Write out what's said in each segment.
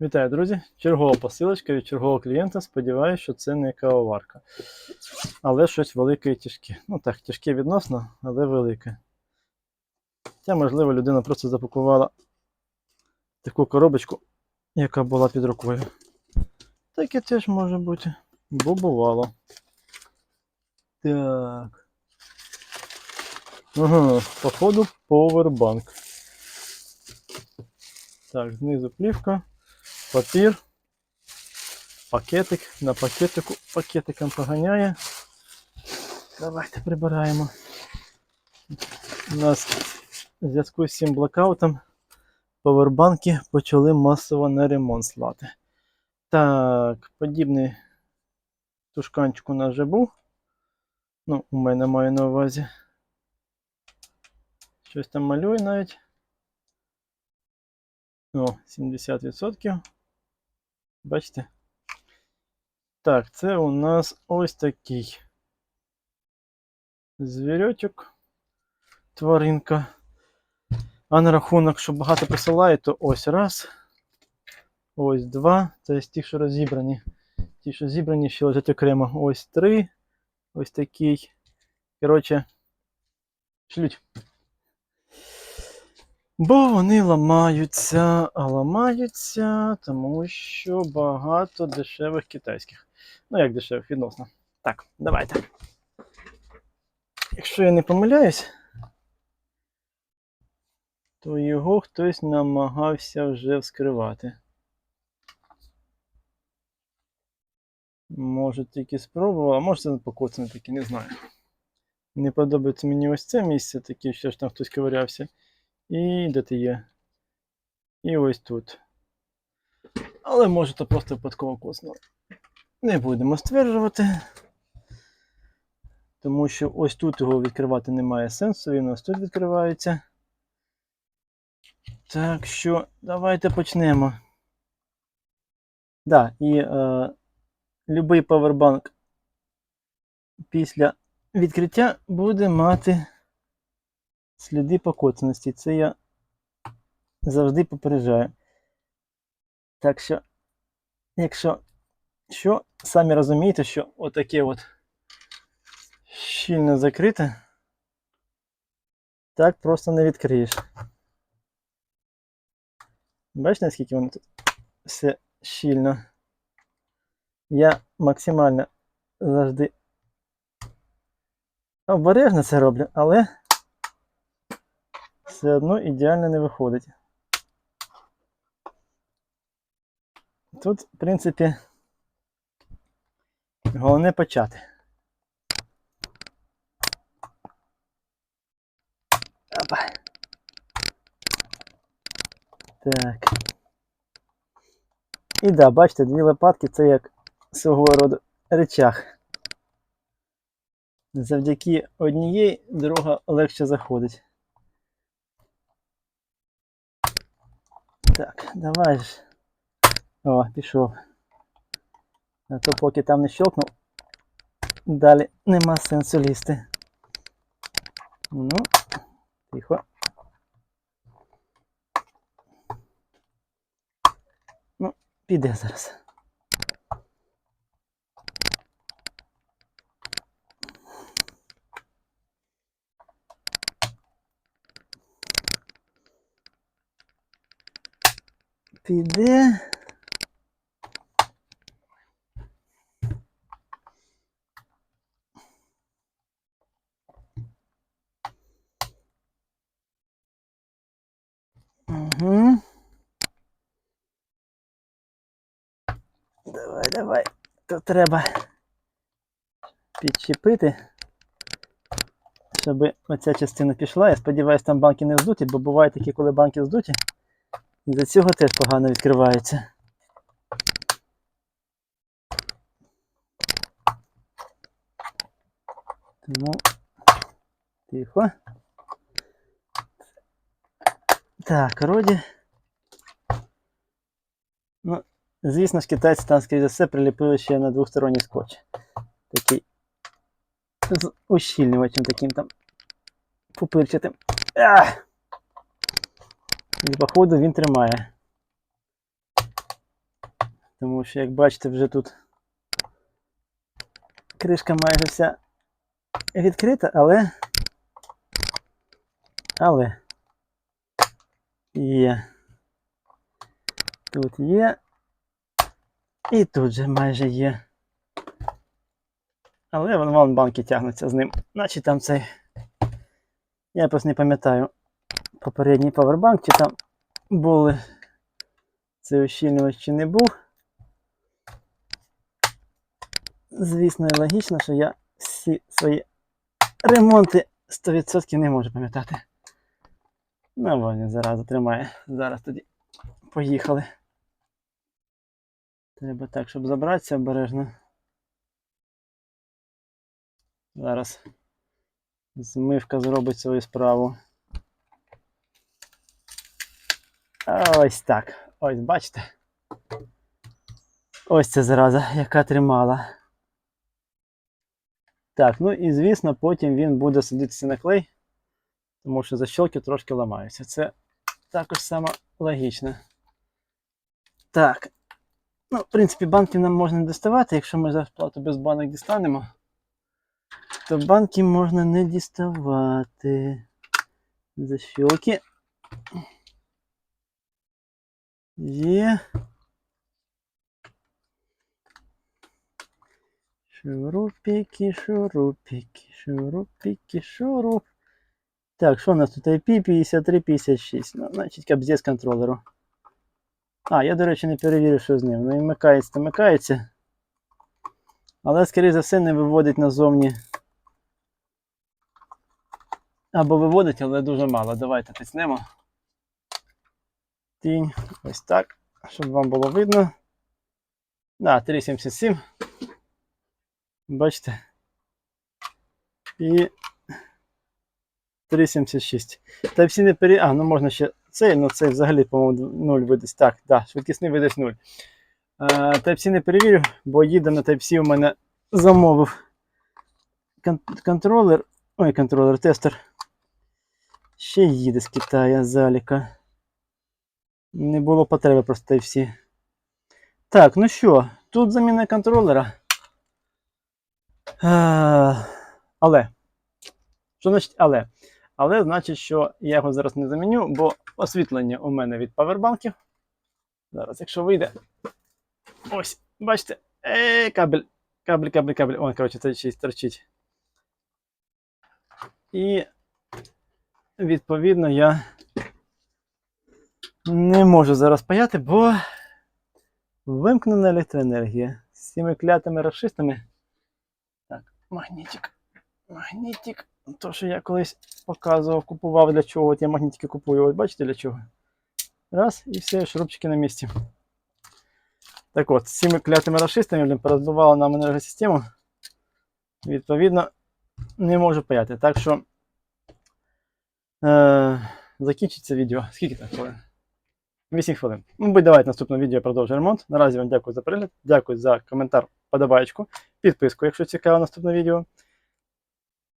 Вітаю, друзі! Чергова посилочка від чергового клієнта. Сподіваюся, що це не кавоварка. Але щось велике і тяжке. Ну так, тяжке відносно, але велике. Хоча, можливо, людина просто запакувала таку коробочку, яка була під рукою. Таке теж може бути. Бо бувало. Так. Ага, походу, повербанк. Так, знизу плівка папір, пакетик, на пакетику, пакетиком поганяє. Давайте прибираємо. У нас в зв'язку з цим блокаутом повербанки почали масово на ремонт слати. Так, подібний тушканчик у нас вже був. Ну, у мене маю на увазі. Щось там малює навіть. О, 70%. Бачите? Так, це у нас ось такий звірочок, тваринка. А на рахунок, що багато присилає, то ось раз. Ось два. Це з ті, що розібрані. Ті, що зібрані, ще лежать окремо. Ось три. Ось такий. Коротше, шлють. Бо вони ламаються, а ламаються, тому що багато дешевих китайських. Ну, як дешевих, відносно. Так, давайте. Якщо я не помиляюсь, то його хтось намагався вже вскривати. Може тільки спробував, а може це покоцане таки, не знаю. Не подобається мені ось це місце, таке, що ж там хтось ковирявся. І де ти є? І ось тут. Але може то просто випадково коснуло. Не будемо стверджувати. Тому що ось тут його відкривати немає сенсу, він ось тут відкривається. Так що, давайте почнемо. Да, і е, любий павербанк після відкриття буде мати сліди покоцаності. Це я завжди попереджаю. Так що, якщо що, самі розумієте, що отаке от щільно закрите, так просто не відкриєш. Бачите, наскільки воно тут все щільно? Я максимально завжди обережно це роблю, але все одно ідеально не виходить. Тут, в принципі, головне почати. Опа. Так. І да, бачите, дві лопатки це як свого роду речах. Завдяки однієї друга легше заходить. Так, давай ж. О, пішов. А то поки там не щелкнув, далі нема сенсу лізти. Ну, тихо. Ну, піде зараз. Піде. Угу. Давай, давай. То треба підчепити, щоб оця частина пішла. Я сподіваюся, там банки не здуті, бо буває такі, коли банки здуті. І до цього теж погано відкривається. Тому тихо. Так, вроді. Ну, звісно ж, китайці там, скоріше за все, приліпили ще на двосторонній скотч. Такий з ущільнювачем таким там пупирчатим. Ах! І походу він тримає. Тому що, як бачите, вже тут кришка майже вся відкрита, але. Але є. Тут є. І тут же майже є. Але вон, вон банки тягнуться з ним. Значить там цей. Я просто не пам'ятаю попередній павербанк, чи там були цей ущільнювач чи не був. Звісно, і логічно, що я всі свої ремонти 100% не можу пам'ятати. Ну, вон він зараза тримає. Зараз тоді поїхали. Треба так, щоб забратися обережно. Зараз змивка зробить свою справу. Ось так. Ось бачите. Ось ця зараза, яка тримала. Так, ну і звісно, потім він буде садитися на клей, тому що защолки трошки ламаються. Це також саме логічно. Так. Ну, в принципі, банки нам можна не доставати. Якщо ми зараз плату без банок дістанемо, то банки можна не діставати. Защолки. Є. Шурупики, шурупики, шурупики, шуруп. Так, що у нас тут IP 5356. Ну, значить, капздець контролеру. А, я, до речі, не перевірив, що з ним. Ну, і вмикається, то вмикається. Але, скоріше за все, не виводить назовні. Або виводить, але дуже мало. Давайте тиснемо. Тінь. Ось так. Щоб вам було видно. Да, 377. Бачите? І 376. Та всі не пере... А, ну можна ще цей, ну цей взагалі, по-моєму, 0 видасть. Так, да, швидкісний видасть 0. Type-C не перевірю, бо їде на Type-C у мене замовив кон- контролер. Ой, контролер, тестер. Ще їде з Китаю, заліка. Не було потреби просто Type-C. Так, ну що, тут заміна контролера. Е, Але. Що значить але? Але значить, що я його зараз не заміню, бо освітлення у мене від павербанків. Зараз, якщо вийде. Ось, бачите, е, кабель, кабель, кабель, кабель. О, коротше, це й торчить. І відповідно я не можу зараз паяти, бо вимкнена електроенергія з цими клятими расистами. Так, магнітик. Магнітик. То, що я колись показував, купував для чого. От я магнітики купую. От бачите для чого? Раз, і все, шурупчики на місці. Так от, з цими клятими расистами блін, порозбивали нам енергосистему. Відповідно, не можу паяти. Так що е- закінчиться відео. Скільки там хвилин? 8 хвилин. Мабуть, будь давайте наступне відео продовжу ремонт. Наразі вам дякую за перегляд, дякую за коментар, подобаєчку, підписку, якщо цікаво наступне відео.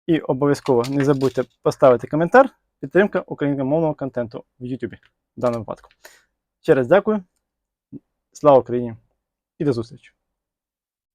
І обов'язково не забудьте поставити коментар. Підтримка українськомовного контенту в YouTube в даному випадку. Ще раз дякую. Слава Україні і до зустрічі!